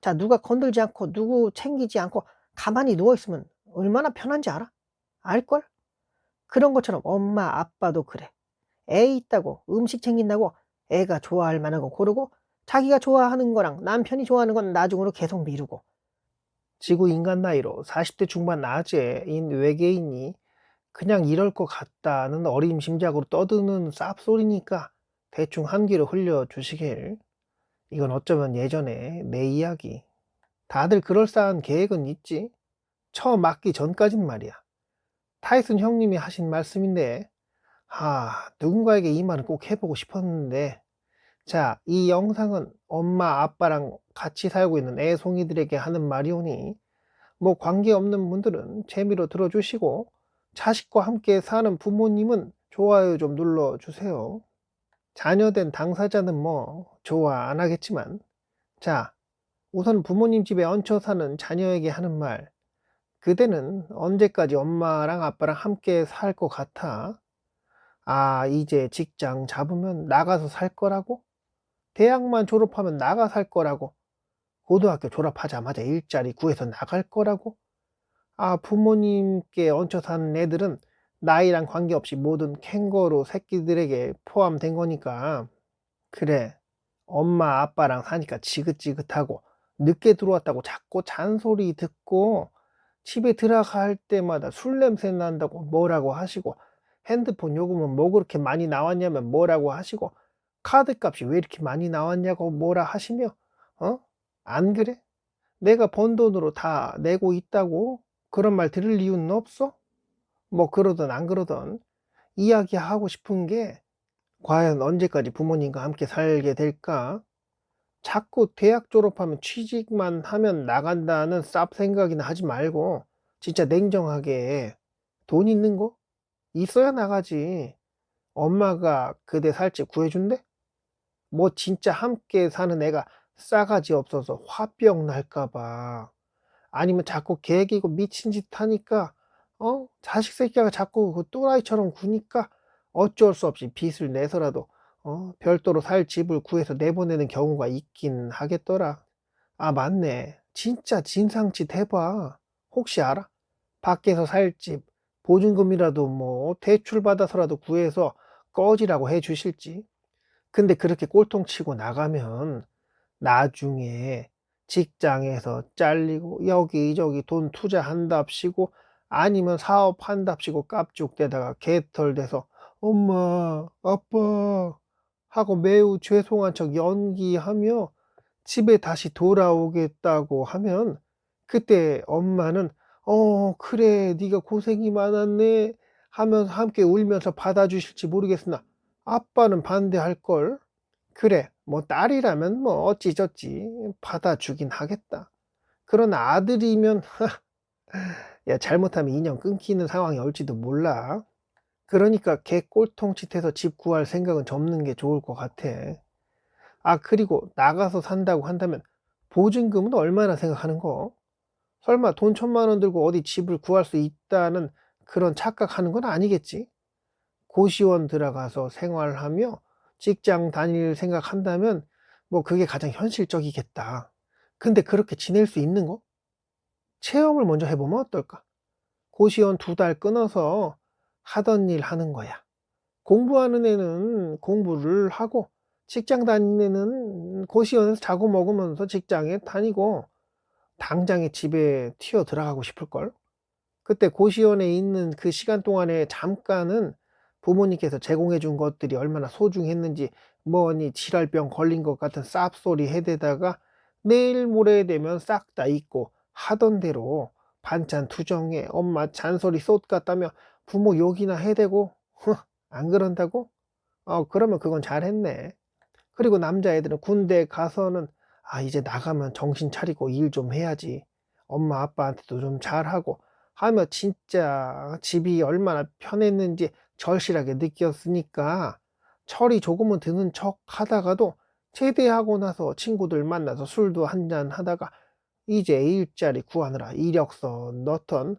자, 누가 건들지 않고 누구 챙기지 않고 가만히 누워 있으면 얼마나 편한지 알아? 알걸? 그런 것처럼 엄마, 아빠도 그래. 애 있다고 음식 챙긴다고 애가 좋아할 만한 거 고르고 자기가 좋아하는 거랑 남편이 좋아하는 건 나중으로 계속 미루고 지구 인간 나이로 40대 중반 아재인 외계인이 그냥 이럴 것 같다는 어린 심작으로 떠드는 쌉소리니까 대충 한 귀로 흘려주시길. 이건 어쩌면 예전에 내 이야기. 다들 그럴싸한 계획은 있지. 처음 맞기 전까진 말이야. 타이슨 형님이 하신 말씀인데, 아, 누군가에게 이 말은 꼭 해보고 싶었는데, 자, 이 영상은 엄마, 아빠랑 같이 살고 있는 애송이들에게 하는 말이오니, 뭐 관계없는 분들은 재미로 들어주시고, 자식과 함께 사는 부모님은 좋아요 좀 눌러주세요. 자녀된 당사자는 뭐 좋아 안 하겠지만, 자, 우선 부모님 집에 얹혀 사는 자녀에게 하는 말, 그대는 언제까지 엄마랑 아빠랑 함께 살 것 같아? 아, 이제 직장 잡으면 나가서 살 거라고? 대학만 졸업하면 나가 살 거라고? 고등학교 졸업하자마자 일자리 구해서 나갈 거라고? 아, 부모님께 얹혀 사는 애들은 나이랑 관계없이 모든 캥거루 새끼들에게 포함된 거니까. 그래, 엄마, 아빠랑 사니까 지긋지긋하고 늦게 들어왔다고 자꾸 잔소리 듣고 집에 들어갈 때마다 술 냄새 난다고 뭐라고 하시고 핸드폰 요금은 뭐 그렇게 많이 나왔냐면 뭐라고 하시고 카드값이 왜 이렇게 많이 나왔냐고 뭐라 하시며 어? 안 그래? 내가 번 돈으로 다 내고 있다고 그런 말 들을 이유는 없어? 뭐 그러든 안 그러든 이야기하고 싶은 게 과연 언제까지 부모님과 함께 살게 될까? 자꾸 대학 졸업하면 취직만 하면 나간다는 쌉 생각이나 하지 말고 진짜 냉정하게 돈 있는 거 있어야 나가지. 엄마가 그대 살집 구해준대? 뭐 진짜 함께 사는 애가 싸가지 없어서 화병 날까봐. 아니면 자꾸 개기고 미친 짓 하니까, 어? 자식 새끼가 자꾸 그 또라이처럼 구니까 어쩔 수 없이 빚을 내서라도, 어? 별도로 살 집을 구해서 내보내는 경우가 있긴 하겠더라. 아, 맞네. 진짜 진상짓 해봐. 혹시 알아? 밖에서 살 집, 보증금이라도 뭐 대출 받아서라도 구해서 꺼지라고 해 주실지. 근데 그렇게 꼴통 치고 나가면 나중에 직장에서 잘리고 여기저기 돈 투자한답시고 아니면 사업한답시고 깝죽대다가 개털돼서 엄마, 아빠 하고 매우 죄송한 척 연기하며 집에 다시 돌아오겠다고 하면 그때 엄마는 어 그래 네가 고생이 많았네 하면서 함께 울면서 받아주실지 모르겠으나 아빠는 반대할 걸. 그래 뭐 딸이라면 뭐 어찌저찌 받아주긴 하겠다. 그러나 아들이면 야 잘못하면 인연 끊기는 상황이 올지도 몰라 그러니까 개 꼴통 짓해서 집 구할 생각은 접는 게 좋을 것 같아 아 그리고 나가서 산다고 한다면 보증금은 얼마나 생각하는 거? 설마 돈 천만 원 들고 어디 집을 구할 수 있다는 그런 착각하는 건 아니겠지? 고시원 들어가서 생활하며 직장 다닐 생각한다면 뭐 그게 가장 현실적이겠다. 근데 그렇게 지낼 수 있는 거? 체험을 먼저 해보면 어떨까? 고시원 두 달 끊어서 하던 일 하는 거야. 공부하는 애는 공부를 하고 직장 다니는 애는 고시원에서 자고 먹으면서 직장에 다니고 당장에 집에 튀어 들어가고 싶을걸? 그때 고시원에 있는 그 시간 동안에 잠깐은 부모님께서 제공해 준 것들이 얼마나 소중했는지 뭐니 지랄병 걸린 것 같은 쌉소리 해대다가 내일 모레 되면 싹 다 잊고 하던 대로 반찬 투정해 엄마 잔소리 쏟갔다며 부모 욕이나 해대고 안 그런다고? 어 그러면 그건 잘했네. 그리고 남자애들은 군대 가서는 아 이제 나가면 정신 차리고 일 좀 해야지. 엄마 아빠한테도 좀 잘하고 하며 진짜 집이 얼마나 편했는지 절실하게 느꼈으니까 철이 조금은 드는 척 하다가도 제대하고 나서 친구들 만나서 술도 한잔 하다가 이제 일자리 구하느라 이력서 넣던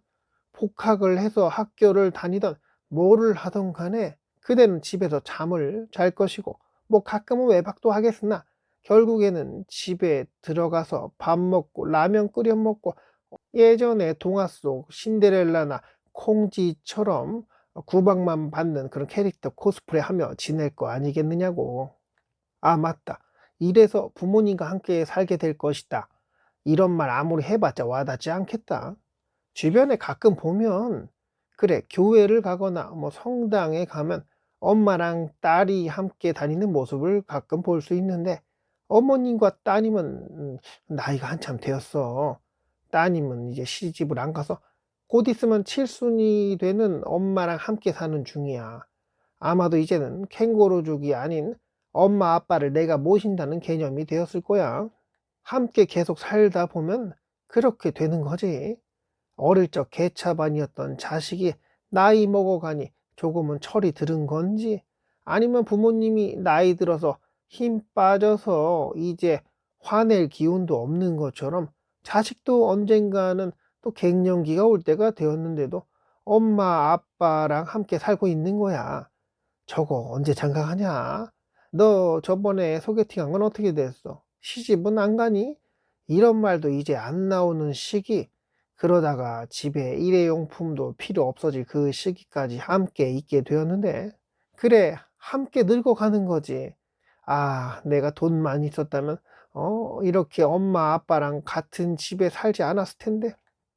복학을 해서 학교를 다니던 뭐를 하던 간에 그대는 집에서 잠을 잘 것이고 뭐 가끔은 외박도 하겠으나 결국에는 집에 들어가서 밥 먹고 라면 끓여 먹고 예전에 동화 속 신데렐라나 콩지처럼 구박만 받는 그런 캐릭터 코스프레 하며 지낼 거 아니겠느냐고. 아, 맞다. 이래서 부모님과 함께 살게 될 것이다. 이런 말 아무리 해봤자 와닿지 않겠다. 주변에 가끔 보면, 그래, 교회를 가거나 뭐 성당에 가면 엄마랑 딸이 함께 다니는 모습을 가끔 볼 수 있는데, 어머님과 따님은 음, 나이가 한참 되었어. 따님은 이제 시집을 안 가서 곧 있으면 칠순이 되는 엄마랑 함께 사는 중이야. 아마도 이제는 캥거루족이 아닌 엄마 아빠를 내가 모신다는 개념이 되었을 거야. 함께 계속 살다 보면 그렇게 되는 거지. 어릴 적 개차반이었던 자식이 나이 먹어가니 조금은 철이 들은 건지 아니면 부모님이 나이 들어서 힘 빠져서 이제 화낼 기운도 없는 것처럼 자식도 언젠가는 또 갱년기가 올 때가 되었는데도 엄마 아빠랑 함께 살고 있는 거야. 저거 언제 장가가냐? 너 저번에 소개팅한 건 어떻게 됐어? 시집은 안 가니? 이런 말도 이제 안 나오는 시기. 그러다가 집에 일회용품도 필요 없어질 그 시기까지 함께 있게 되었는데, 그래, 함께 늙어가는 거지. 아, 내가 돈 많이 있었다면, 어, 이렇게 엄마 아빠랑 같은 집에 살지 않았을 텐데.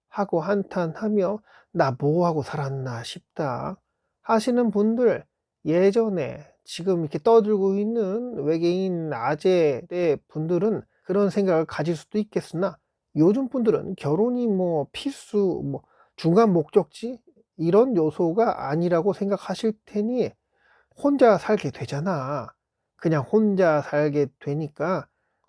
하고 한탄하며, 나 뭐하고 살았나 싶다. 하시는 분들, 예전에 지금 이렇게 떠들고 있는 외계인 아재의 분들은 그런 생각을 가질 수도 있겠으나 요즘 분들은 결혼이 뭐 필수, 뭐 중간 목적지 이런 요소가 아니라고 생각하실 테니 혼자 살게 되잖아. 그냥 혼자 살게 되니까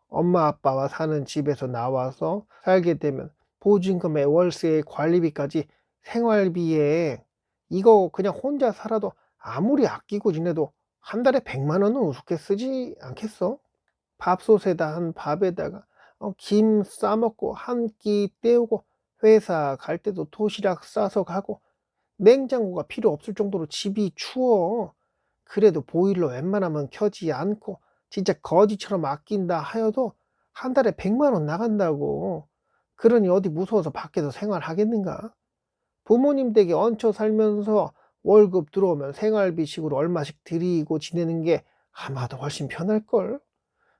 엄마 아빠와 사는 집에서 나와서 살게 되면 보증금에 월세에 관리비까지 생활비에 이거 그냥 혼자 살아도 아무리 아끼고 지내도 한 달에 100만 원은 우습게 쓰지 않겠어? 밥솥에다 한 밥에다가 어, 김 싸먹고 한 끼 때우고 회사 갈 때도 도시락 싸서 가고 냉장고가 필요 없을 정도로 집이 추워. 그래도 보일러 웬만하면 켜지 않고 진짜 거지처럼 아낀다 하여도 한 달에 100만 원 나간다고. 그러니 어디 무서워서 밖에서 생활하겠는가? 부모님 댁에 얹혀 살면서 월급 들어오면 생활비식으로 얼마씩 드리고 지내는 게 아마도 훨씬 편할걸?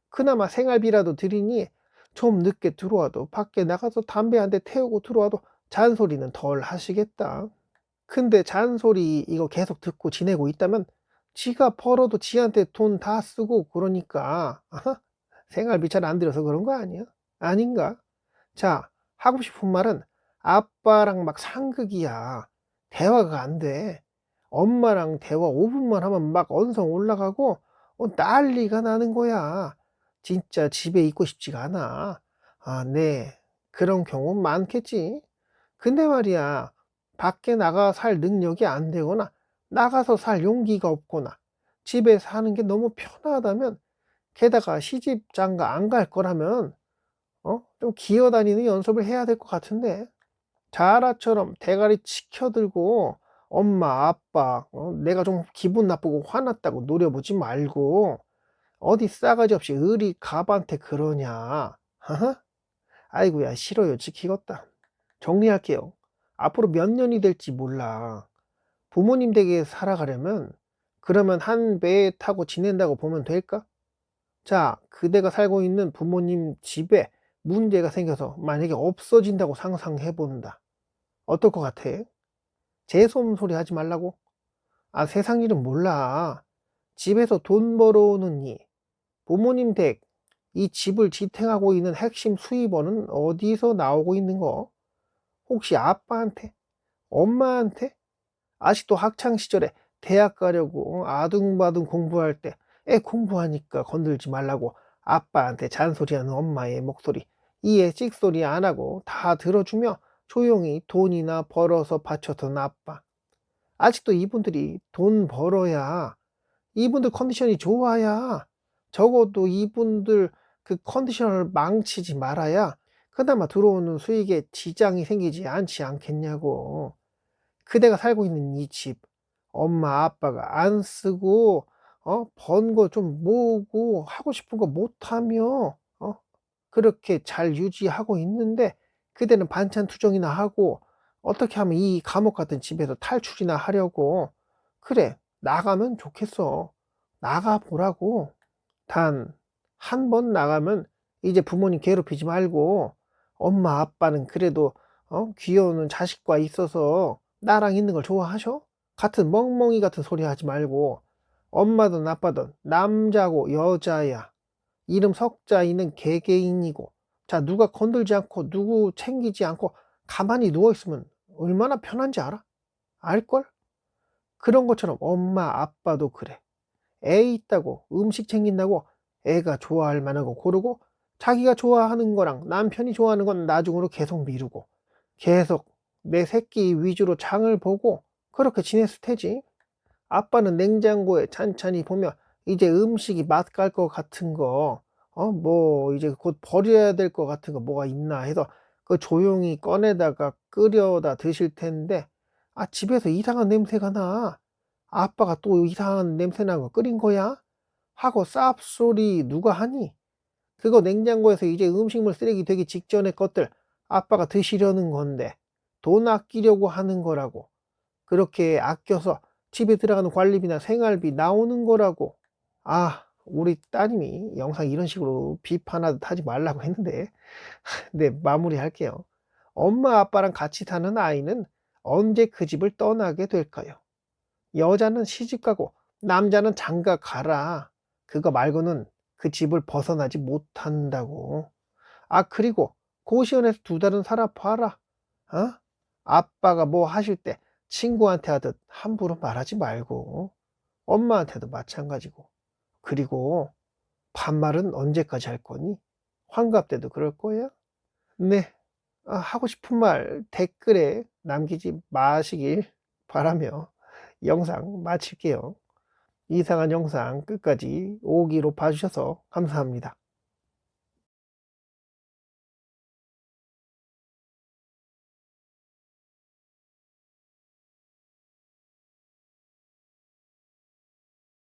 그나마 생활비라도 드리니 좀 늦게 들어와도 밖에 나가서 담배 한 대 태우고 들어와도 잔소리는 덜 하시겠다. 근데 잔소리 이거 계속 듣고 지내고 있다면 지가 벌어도 지한테 돈 다 쓰고 그러니까 아하, 생활비 잘 안 들여서 그런 거 아니야? 아닌가? 자, 하고 싶은 말은 아빠랑 막 상극이야. 대화가 안 돼. 엄마랑 대화 5분만 하면 막 언성 올라가고 어, 난리가 나는 거야. 진짜 집에 있고 싶지가 않아. 아, 네. 그런 경우 많겠지. 근데 말이야, 밖에 나가 살 능력이 안 되거나, 나가서 살 용기가 없거나, 집에 사는 게 너무 편하다면, 게다가 시집 장가 안 갈 거라면, 어? 좀 기어다니는 연습을 해야 될 것 같은데, 자라처럼 대가리 치켜들고, 엄마, 아빠, 어? 내가 좀 기분 나쁘고 화났다고 노려보지 말고, 어디 싸가지 없이 의리 갑한테 그러냐. 아이고야, 싫어요. 지키겠다. 정리할게요. 앞으로 몇 년이 될지 몰라. 부모님 댁에 살아가려면, 그러면 한 배에 타고 지낸다고 보면 될까? 자, 그대가 살고 있는 부모님 집에 문제가 생겨서 만약에 없어진다고 상상해 본다. 어떨 것 같아? 재수없는 소리 하지 말라고? 아, 세상 일은 몰라. 집에서 돈 벌어오는 이, 부모님 댁, 이 집을 지탱하고 있는 핵심 수입원은 어디서 나오고 있는 거? 혹시 아빠한테? 엄마한테? 아직도 학창 시절에 대학 가려고 아둥바둥 공부할 때 애 공부하니까 건들지 말라고 아빠한테 잔소리하는 엄마의 목소리 이에 찍소리 안 하고 다 들어주며 조용히 돈이나 벌어서 바쳐둔 아빠. 아직도 이분들이 돈 벌어야 이분들 컨디션이 좋아야 적어도 이분들 그 컨디션을 망치지 말아야 그나마 들어오는 수익에 지장이 생기지 않지 않겠냐고. 그대가 살고 있는 이 집, 엄마, 아빠가 안 쓰고 어, 번 거 좀 모으고 하고 싶은 거 못하며 어, 그렇게 잘 유지하고 있는데 그대는 반찬 투정이나 하고 어떻게 하면 이 감옥 같은 집에서 탈출이나 하려고 그래 나가면 좋겠어 나가 보라고 단 한 번 나가면 이제 부모님 괴롭히지 말고 엄마 아빠는 그래도 어? 귀여운 자식과 있어서 나랑 있는 걸 좋아하셔? 같은 멍멍이 같은 소리 하지 말고 엄마든 아빠든 남자고 여자야 이름 석자이는 개개인이고 자 누가 건들지 않고 누구 챙기지 않고 가만히 누워있으면 얼마나 편한지 알아? 알걸? 그런 것처럼 엄마 아빠도 그래 애 있다고 음식 챙긴다고 애가 좋아할 만한 거 고르고 자기가 좋아하는 거랑 남편이 좋아하는 건 나중으로 계속 미루고 계속 내 새끼 위주로 장을 보고 그렇게 지냈을 테지. 아빠는 냉장고에 찬찬히 보면 이제 음식이 맛 갈 것 같은 거, 어, 뭐 이제 곧 버려야 될 것 같은 거 뭐가 있나 해서 그 조용히 꺼내다가 끓여다 드실 텐데, 아, 집에서 이상한 냄새가 나. 아빠가 또 이상한 냄새 나는 거 끓인 거야? 하고 쌉소리 누가 하니? 그거 냉장고에서 이제 음식물 쓰레기 되기 직전의 것들 아빠가 드시려는 건데 돈 아끼려고 하는 거라고. 그렇게 아껴서 집에 들어가는 관리비나 생활비 나오는 거라고. 아, 우리 따님이 영상 이런 식으로 비판하듯 하지 말라고 했는데, 네, 마무리 할게요. 엄마 아빠랑 같이 사는 아이는 언제 그 집을 떠나게 될까요? 여자는 시집 가고 남자는 장가 가라. 그거 말고는 그 집을 벗어나지 못한다고. 아, 그리고 고시원에서 두 달은 살아봐라. 어? 아빠가 뭐 하실 때 친구한테 하듯 함부로 말하지 말고 엄마한테도 마찬가지고 그리고 반말은 언제까지 할 거니? 환갑 때도 그럴 거야? 네 아, 하고 싶은 말 댓글에 남기지 마시길 바라며 영상 마칠게요. 이상한 영상 끝까지 오기로 봐주셔서 감사합니다.